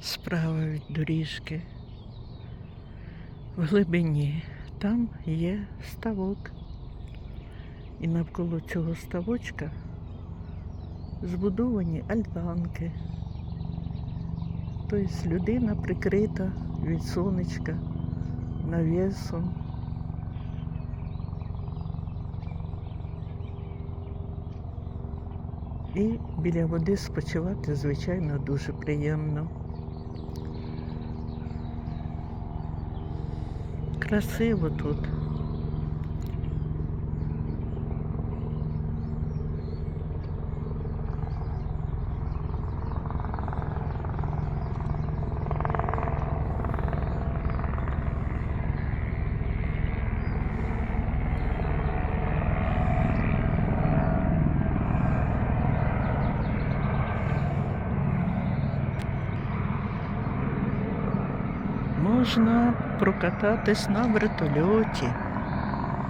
справа від доріжки. В глибині там є ставок. І навколо цього ставочка збудовані альтанки. Тобто людина прикрита від сонечка навісом. І біля води спочивати, звичайно, дуже приємно. Красиво тут. Можна прокататись на вертольоті.